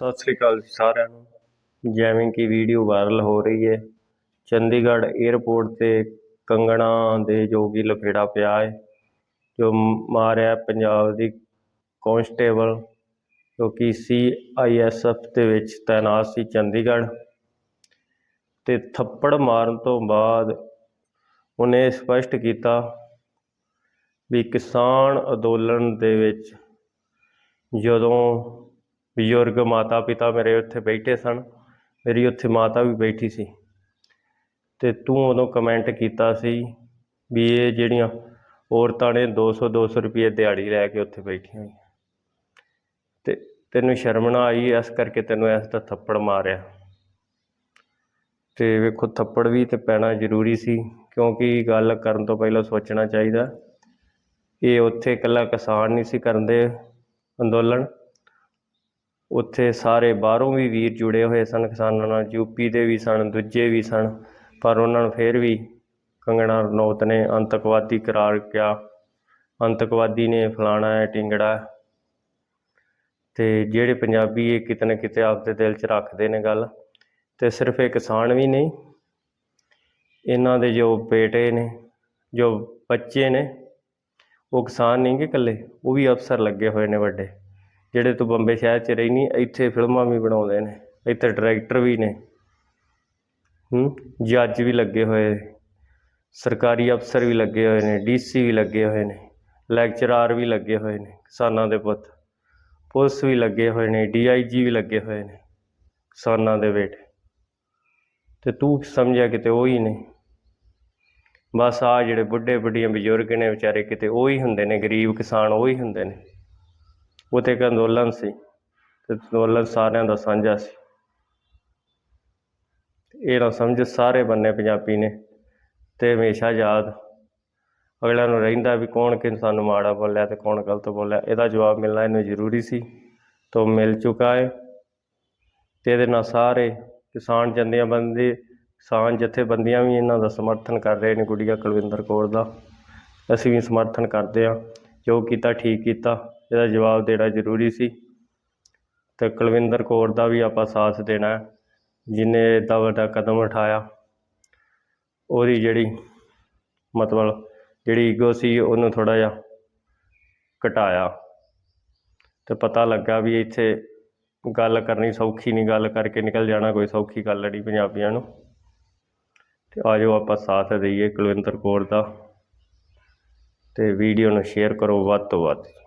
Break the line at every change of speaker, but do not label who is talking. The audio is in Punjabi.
ਸਤਿ ਸ੍ਰੀ ਅਕਾਲ ਜੀ ਸਾਰਿਆਂ ਨੂੰ। ਜਿਵੇਂ ਕਿ ਵੀਡੀਓ ਵਾਇਰਲ ਹੋ ਰਹੀ ਹੈ, ਚੰਡੀਗੜ੍ਹ 에ਅਰਪੋਰਟ ਤੇ ਕੰਗਣਾ ਦੇ ਜੋ ਕਿ ਲਫੇੜਾ ਪਿਆ ਹੈ, ਜੋ ਮਾਰਿਆ ਪੰਜਾਬ ਦੀ ਕਾਂਸਟੇਬਲ ਜੋ ਕਿ ਸੀਆਈਐਸਐਫ ਦੇ ਵਿੱਚ ਤਾਇਨਾਤ ਸੀ ਚੰਡੀਗੜ੍ਹ ਤੇ ਥੱਪੜ ਮਾਰਨ ਤੋਂ ਬਾਅਦ ਉਹਨੇ ਸਪਸ਼ਟ ਕੀਤਾ ਵੀ ਕਿਸਾਨ ਅੰਦੋਲਨ ਦੇ ਵਿੱਚ ਜਦੋਂ ਬਜ਼ੁਰਗ ਮਾਤਾ ਪਿਤਾ ਮੇਰੇ ਉੱਥੇ ਬੈਠੇ ਸਨ। ਮੇਰੀ ਉੱਥੇ ਮਾਤਾ ਵੀ ਬੈਠੀ ਸੀ। ਤੇ ਤੂੰ ਉਦੋਂ ਕਮੈਂਟ ਕੀਤਾ ਸੀ ਵੀ ਇਹ ਜਿਹੜੀਆਂ ਔਰਤਾਂ ਨੇ 200 200 ਰੁਪਏ ਦਿਹਾੜੀ ਲੈ ਕੇ ਉੱਥੇ ਬੈਠੀਆਂ ਹੋਈਆਂ ਤੇ ਤੈਨੂੰ ਸ਼ਰਮ ਨਾ ਆਈ, ਇਸ ਕਰਕੇ ਤੈਨੂੰ ਇਸ ਦਾ ਥੱਪੜ ਮਾਰਿਆ। ਤੇ ਵੇਖੋ, ਥੱਪੜ ਵੀ ਤੇ ਪੈਣਾ ਜ਼ਰੂਰੀ ਸੀ, ਕਿਉਂਕਿ ਗੱਲ ਕਰਨ ਤੋਂ ਪਹਿਲਾਂ ਸੋਚਣਾ ਚਾਹੀਦਾ। ਇਹ ਉੱਥੇ ਇਕੱਲਾ ਕਿਸਾਨ ਨਹੀਂ ਸੀ ਕਰਦੇ ਅੰਦੋਲਨ। ਉੱਥੇ ਸਾਰੇ ਬਾਹਰੋਂ ਵੀ ਵੀਰ ਜੁੜੇ ਹੋਏ ਸਨ, ਕਿਸਾਨਾਂ ਨਾਲ ਯੂਪੀ ਦੇ ਵੀ ਸਨ, ਦੂਜੇ ਵੀ ਸਨ, ਪਰ ਉਹਨਾਂ ਨੂੰ ਫਿਰ ਵੀ ਕੰਗਣਾ ਰਣੌਤ ਨੇ ਅੰਤਕਵਾਦੀ ਕਰਾਰ ਕਿਹਾ। ਅੰਤਕਵਾਦੀ ਨੇ ਫਲਾਣਾ ਹੈ ਟਿੰਗੜਾ ਹੈ ਤੇ ਜਿਹੜੇ ਪੰਜਾਬੀ ਇਹ ਕਿਤੇ ਨਾ ਕਿਤੇ ਆਪਦੇ ਦਿਲ 'ਚ ਰੱਖਦੇ ਨੇ ਗੱਲ, ਤੇ ਸਿਰਫ ਇਹ ਕਿਸਾਨ ਵੀ ਨਹੀਂ, ਇਹਨਾਂ ਦੇ ਜੋ ਬੇਟੇ ਨੇ, ਜੋ ਬੱਚੇ ਨੇ, ਉਹ ਕਿਸਾਨ ਨਹੀਂ ਗੇ ਇਕੱਲੇ, ਉਹ ਵੀ ਅਫਸਰ ਲੱਗੇ ਹੋਏ ਨੇ ਵੱਡੇ। ਜਿਹੜੇ ਤੂੰ ਬੰਬੇ ਸ਼ਹਿਰ 'ਚ ਰਹਿਨੀ, ਇੱਥੇ ਫਿਲਮਾਂ ਵੀ ਬਣਾਉਂਦੇ ਨੇ, ਇੱਥੇ ਡਾਇਰੈਕਟਰ ਵੀ ਨੇ। ਹੂੰ ਜੱਜ ਵੀ ਲੱਗੇ ਹੋਏ, ਸਰਕਾਰੀ ਅਫਸਰ ਵੀ ਲੱਗੇ ਹੋਏ ਨੇ ਡੀਸੀ ਵੀ ਲੱਗੇ ਹੋਏ ਨੇ ਲੈਕਚਰਾਰ ਵੀ ਲੱਗੇ ਹੋਏ ਨੇ, ਕਿਸਾਨਾਂ ਦੇ ਪੁੱਤ। ਪੁਲਿਸ ਵੀ ਲੱਗੇ ਹੋਏ ਨੇ ਡੀਆਈਜੀ ਵੀ ਲੱਗੇ ਹੋਏ ਨੇ, ਕਿਸਾਨਾਂ ਦੇ ਬੇਟੇ। ਤੇ ਤੂੰ ਸਮਝਿਆ ਕਿਤੇ ਉਹ ਹੀ ਨੇ? ਬਸ ਆ ਜਿਹੜੇ ਬੁੱਢੇ ਬੁੱਢੀਆਂ ਬਜ਼ੁਰਗ ਨੇ ਵਿਚਾਰੇ, ਕਿਤੇ ਉਹ ਹੀ ਹੁੰਦੇ ਨੇ, ਗਰੀਬ ਕਿਸਾਨ ਉਹ ਹੀ ਹੁੰਦੇ ਨੇ। ਉਹ ਤੇ ਇੱਕ ਅੰਦੋਲਨ ਸੀ ਤੇ ਅੰਦੋਲਨ ਸਾਰਿਆਂ ਦਾ ਸਾਂਝਾ ਸੀ। ਇਹ ਨਾ ਸਮਝ ਸਾਰੇ ਬੰਨੇ ਪੰਜਾਬੀ ਨੇ ਤੇ ਹਮੇਸ਼ਾ ਯਾਦ ਅਗਲਿਆਂ ਨੂੰ ਰਹਿੰਦਾ ਵੀ ਕੌਣ ਕਿ ਸਾਨੂੰ ਮਾੜਾ ਬੋਲਿਆ ਤੇ ਕੌਣ ਗਲਤ ਬੋਲਿਆ, ਇਹਦਾ ਜਵਾਬ ਮਿਲਣਾ ਇਹਨੂੰ ਜ਼ਰੂਰੀ ਸੀ ਤੋਂ ਮਿਲ ਚੁੱਕਾ ਹੈ ਤੇ ਇਹਦੇ ਨਾਲ ਸਾਰੇ ਕਿਸਾਨ ਜੰਦੀਆਂ ਬੰਦੇ ਕਿਸਾਨ ਜਥੇਬੰਦੀਆਂ ਵੀ ਇਹਨਾਂ ਦਾ ਸਮਰਥਨ ਕਰ ਰਹੇ ਨੇ ਗੁੜੀਆ ਕੁਲਵਿੰਦਰ ਕੌਰ ਦਾ। ਅਸੀਂ ਵੀ ਸਮਰਥਨ ਕਰਦੇ ਹਾਂ, ਜੋ ਕੀਤਾ ਠੀਕ ਕੀਤਾ। ਇਹਦਾ ਜਵਾਬ ਦੇਣਾ ਜ਼ਰੂਰੀ ਸੀ। ਤੇ ਕੁਲਵਿੰਦਰ ਕੌਰ ਦਾ ਵੀ ਆਪਾਂ ਸਾਥ ਦੇਣਾ ਹੈ ਜਿਹਨੇ ਏਡਾ ਵੱਡਾ ਕਦਮ ਉਠਾਇਆ। ਉਹਦੀ ਜਿਹੜੀ ਮਤਲਬ ਜਿਹੜੀ ਈਗੋ ਸੀ, ਉਹਨੂੰ ਥੋੜਾ ਜਿਹਾ ਘਟਾਇਆ। ਤੇ ਪਤਾ ਲੱਗਾ ਵੀ ਇੱਥੇ ਗੱਲ ਕਰਨੀ ਸੌਖੀ ਨਹੀਂ, ਗੱਲ ਕਰਕੇ ਨਿਕਲ ਜਾਣਾ ਕੋਈ ਸੌਖੀ ਗੱਲ ਨਹੀਂ ਪੰਜਾਬੀਆਂ ਨੂੰ। ਤੇ ਆਜੋ ਆਪਾਂ ਸਾਥ ਦਈਏ ਕੁਲਵਿੰਦਰ ਕੌਰ ਦਾ। ਤੇ ਵੀਡੀਓ ਨੂੰ ਸ਼ੇਅਰ ਕਰੋ ਵੱਧ ਤੋਂ ਵੱਧ।